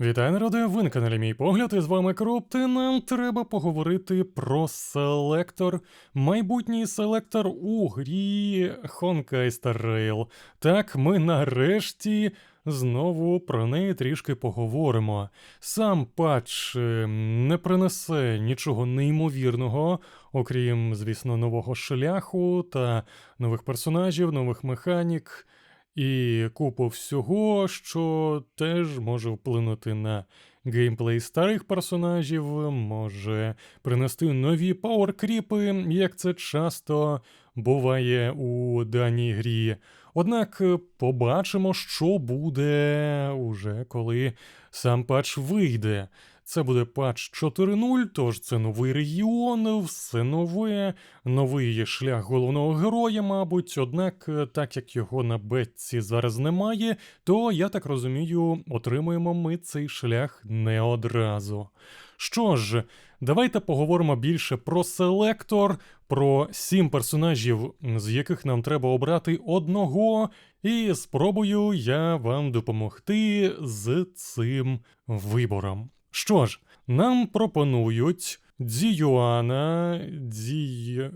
Вітаю, народи! Ви на каналі Мій Погляд, і з вами Кроп, і нам треба поговорити про селектор. Майбутній селектор у грі Honkai Star Rail. Так, ми нарешті знову про неї трішки поговоримо. Сам патч е, не принесе нічого неймовірного, окрім, звісно, нового шляху та нових персонажів, нових механік і купу всього, що теж може вплинути на геймплей старих персонажів, може принести нові пауеркріпи, як це часто буває у даній грі. Однак побачимо, що буде уже коли сам патч вийде. Це буде патч 4.0, тож це новий регіон, все нове, новий шлях головного героя, мабуть. Однак, е, так як його на бетці зараз немає, то я так розумію, отримуємо ми цей шлях не одразу. Що ж, давайте поговоримо більше про селектор, про сім персонажів, з яких нам треба обрати одного, і спробую я вам допомогти з цим вибором. Що ж, нам пропонують Діюана,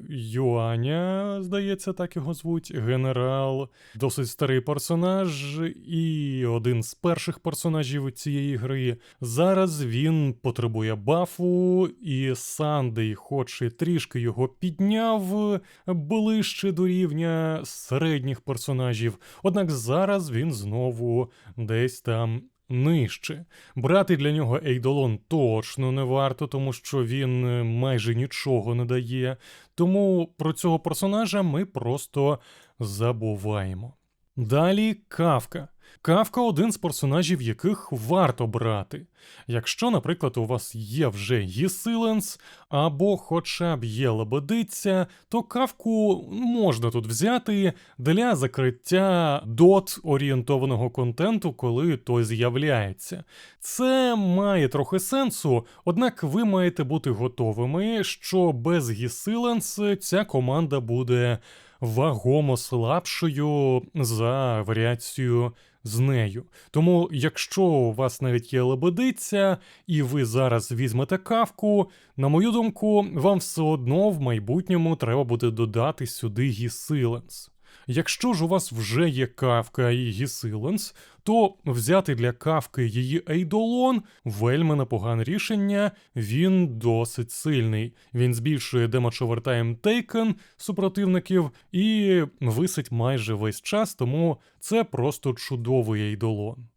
Діюаня, здається, так його звуть, генерал, досить старий персонаж, і один з перших персонажів цієї гри. Зараз він потребує бафу, і Сандей, хоч і трішки його підняв ближче до рівня середніх персонажів, однак зараз він знову десь там нижче. Брати для нього Ейдолон точно не варто, тому що він е, майже нічого не дає. Тому про цього персонажа ми просто забуваємо. Далі Кавка. Кавка один з персонажів, яких варто брати. Якщо, наприклад, у вас є вже Єсиленс або хоча б є лебедиця, то кавку можна тут взяти для закриття дот орієнтованого контенту, коли той з'являється. Це має трохи сенсу, однак ви маєте бути готовими, що без Єсиленс ця команда буде вагомо слабшою за варіацію з нею. Тому, якщо у вас навіть є лебедиця, і ви зараз візьмете кавку, на мою думку, вам все одно в майбутньому треба буде додати сюди Гісиленс. Якщо ж у вас вже є кавка і Гісиленс, то взяти для кавки її Ейдолон вельми непогане рішення, він досить сильний. Він збільшує демедж овертайм Taken супротивників і висить майже весь час, тому це просто чудовий Ейдолон.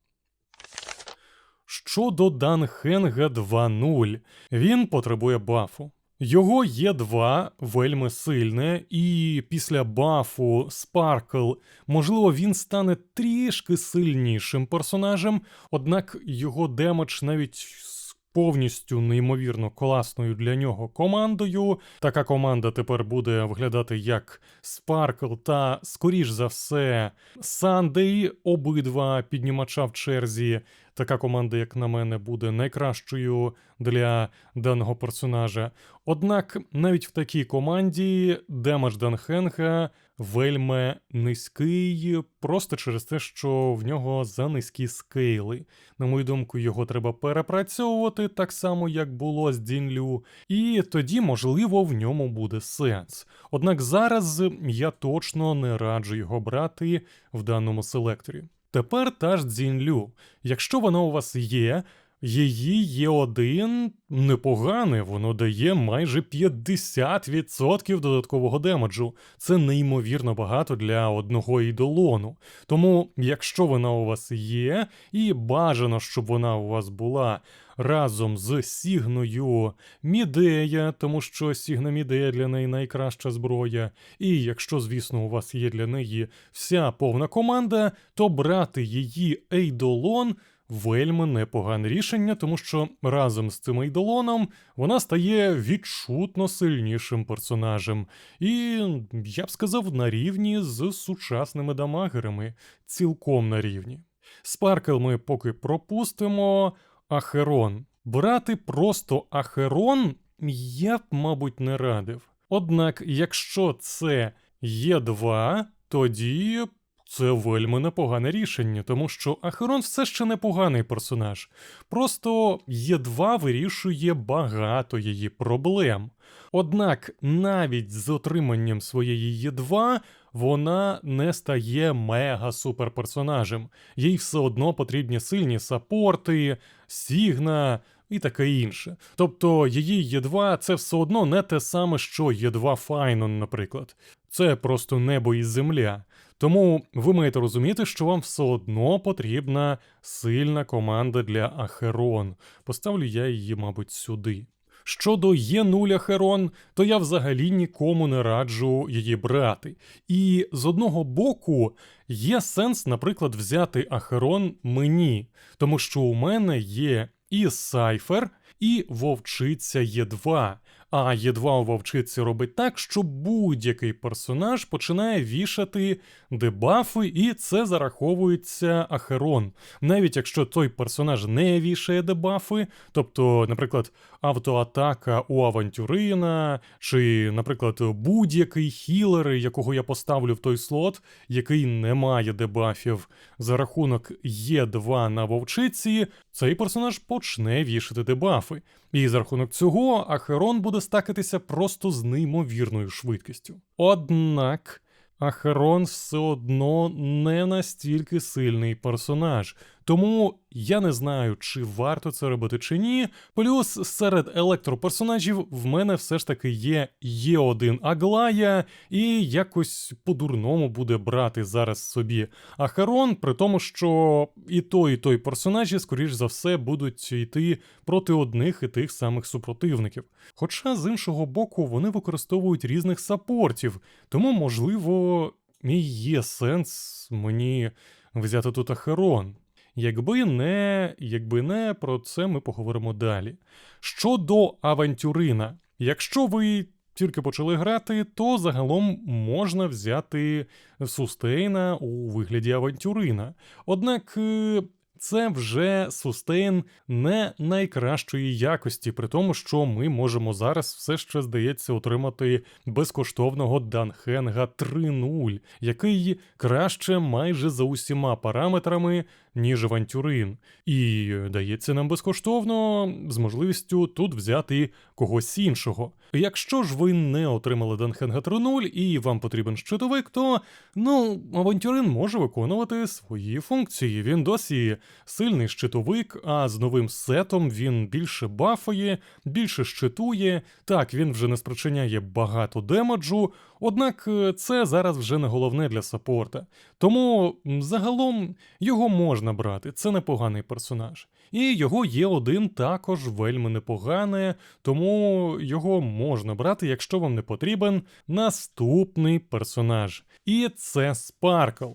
Щодо Данхенга 2.0, він потребує бафу. Його є два вельми сильне, і після бафу Спаркл, можливо, він стане трішки сильнішим персонажем, однак його демедж навіть з повністю неймовірно класною для нього командою. Така команда тепер буде виглядати як Спаркл та, скоріш за все, Сандей, обидва піднімача в черзі. Така команда, як на мене, буде найкращою для даного персонажа. Однак навіть в такій команді демедж Данхенга вельми низький, просто через те, що в нього за низькі скейли. На мою думку, його треба перепрацьовувати так само, як було з Дінлю, і тоді, можливо, в ньому буде сенс. Однак зараз я точно не раджу його брати в даному селекторі. Тепер та ж Дзінлю. Якщо вона у вас є, її є один непогане, воно дає майже 50% додаткового демеджу. Це неймовірно багато для одного ідолону. Тому, якщо вона у вас є, і бажано, щоб вона у вас була разом з Сігною Мідея, тому що Сігна Мідея для неї найкраща зброя. І якщо, звісно, у вас є для неї вся повна команда, то брати її Ейдолон вельми непогане рішення, тому що разом з цим Ейдолоном вона стає відчутно сильнішим персонажем. І я б сказав, на рівні з сучасними дамагерами, цілком на рівні. Спаркл ми поки пропустимо. Ахерон. Брати просто Ахерон я б, мабуть, не радив. Однак, якщо це Є2, тоді Це вельми непогане рішення, тому що Ахерон все ще непоганий персонаж. Просто Є2 вирішує багато її проблем. Однак навіть з отриманням своєї Є2 вона не стає мега суперперсонажем. Їй все одно потрібні сильні саппорти, Сігна і таке інше. Тобто її Є2 це все одно не те саме, що Є2 Файнон, наприклад. Це просто небо і земля. Тому ви маєте розуміти, що вам все одно потрібна сильна команда для Ахерон. Поставлю я її, мабуть, сюди. Щодо Є0 Ахерон, то я взагалі нікому не раджу її брати. І з одного боку є сенс, наприклад, взяти Ахерон мені, тому що у мене є і Сайфер, і Вовчиця Є2. А Є2 у Вовчиці робить так, що будь-який персонаж починає вішати дебафи, і це зараховується Ахерон. Навіть якщо той персонаж не вішає дебафи, тобто, наприклад, автоатака у авантюрина, чи, наприклад, будь-який хілер, якого я поставлю в той слот, який не має дебафів, за рахунок Є2 на вовчиці, цей персонаж почне вішати дебафи. І за рахунок цього Ахерон буде стакатися просто з неймовірною швидкістю. Однак. Ахерон все одно не настільки сильний персонаж, тому я не знаю, чи варто це робити чи ні. Плюс серед електроперсонажів в мене все ж таки є є один Аглая, і якось по-дурному буде брати зараз собі Ахерон, при тому, що і той, і той персонажі, скоріш за все, будуть йти проти одних і тих самих супротивників. Хоча з іншого боку вони використовують різних сапортів, тому, можливо, і є сенс мені взяти тут Ахерон. Якби не, якби не, про це ми поговоримо далі. Щодо авантюрина, якщо ви тільки почали грати, то загалом можна взяти сустейна у вигляді авантюрина. Однак. е, Це вже сустейн не найкращої якості, при тому, що ми можемо зараз все ще здається отримати безкоштовного Данхенга 3.0, який краще майже за усіма параметрами, ніж авантюрин, і дається нам безкоштовно з можливістю тут взяти когось іншого. Якщо ж ви не отримали Данхенга 3.0 і вам потрібен щитовик, то ну авантюрин може виконувати свої функції. Він досі сильний щитовик, а з новим сетом він більше бафає, більше щитує. Так, він вже не спричиняє багато демеджу, однак е, це зараз вже не головне для саппорта. Тому загалом його можна брати, це непоганий персонаж. І його є один також вельми непогане, тому його можна брати, якщо вам не потрібен наступний персонаж. І це Спаркл.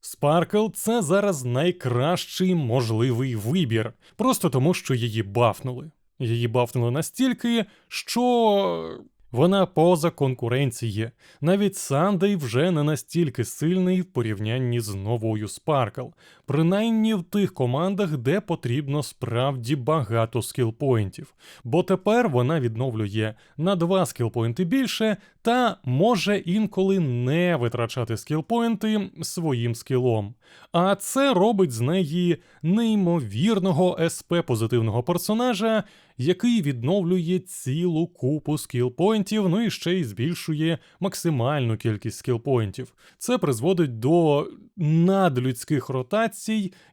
Спаркл це зараз найкращий можливий вибір, просто тому, що її бафнули. Її бафнули настільки, що вона поза конкуренції. Навіть Сандей вже не настільки сильний в порівнянні з новою Спаркл, принаймні в тих командах, де потрібно справді багато скілпоінтів. Бо тепер вона відновлює на два скілпоінти більше та може інколи не витрачати скілпоінти своїм скілом. А це робить з неї неймовірного СП позитивного персонажа, який відновлює цілу купу скілпоінтів, ну і ще й збільшує максимальну кількість скілпоінтів. Це призводить до надлюдських ротацій,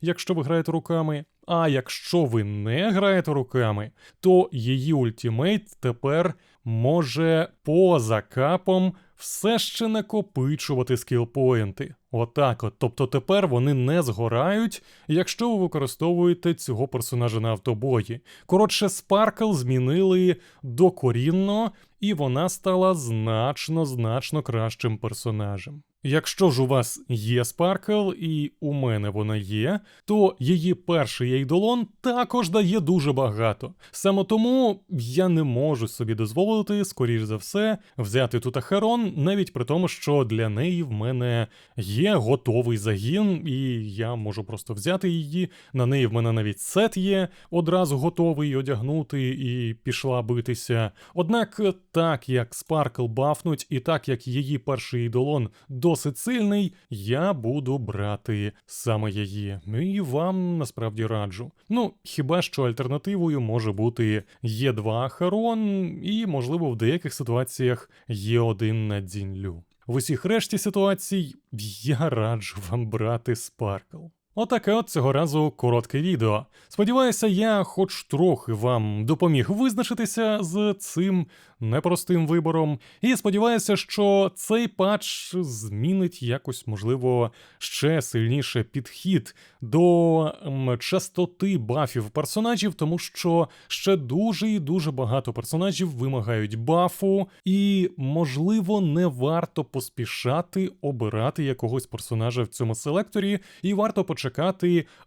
якщо ви граєте руками. А якщо ви не граєте руками, то її ультімейт тепер може поза капом все ще накопичувати скілпоінти. Отак от. Тобто тепер вони не згорають, якщо ви використовуєте цього персонажа на автобої. Коротше, Спаркл змінили докорінно, і вона стала значно значно кращим персонажем. Якщо ж у вас є Спаркл, і у мене вона є, то її перший ейдолон також дає дуже багато. Саме тому я не можу собі дозволити, скоріш за все, взяти тут Ахерон, навіть при тому, що для неї в мене є готовий загін, і я можу просто взяти її. На неї в мене навіть сет є, одразу готовий одягнути і пішла битися. Однак, так як Спаркл бафнуть, і так як її перший ідолон досить сильний, я буду брати саме її. І вам насправді раджу. Ну, хіба що альтернативою може бути Є2 Харон, і, можливо, в деяких ситуаціях Є1 на Дзінлю. В усіх решті ситуацій я раджу вам брати Спаркл. Отаке от цього разу коротке відео. Сподіваюся, я хоч трохи вам допоміг визначитися з цим непростим вибором. І сподіваюся, що цей патч змінить якось, можливо, ще сильніше підхід до частоти бафів персонажів, тому що ще дуже і дуже багато персонажів вимагають бафу, і, можливо, не варто поспішати обирати якогось персонажа в цьому селекторі, і варто почекати,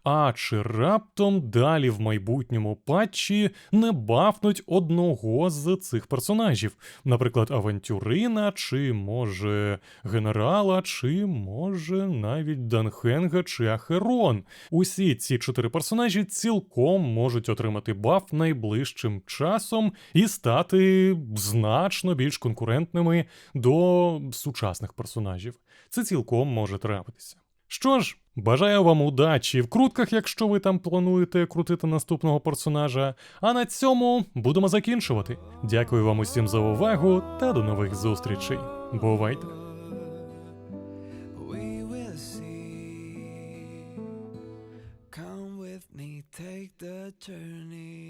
а чи раптом далі в майбутньому патчі не бафнуть одного з цих персонажів, наприклад, Авантюрина, чи може генерала, чи може навіть Данхенга чи Ахерон. Усі ці чотири персонажі цілком можуть отримати баф найближчим часом і стати значно більш конкурентними до сучасних персонажів. Це цілком може трапитися. Що ж, бажаю вам удачі в крутках, якщо ви там плануєте крутити наступного персонажа. А на цьому будемо закінчувати. Дякую вам усім за увагу та до нових зустрічей. Бувайте! take the journey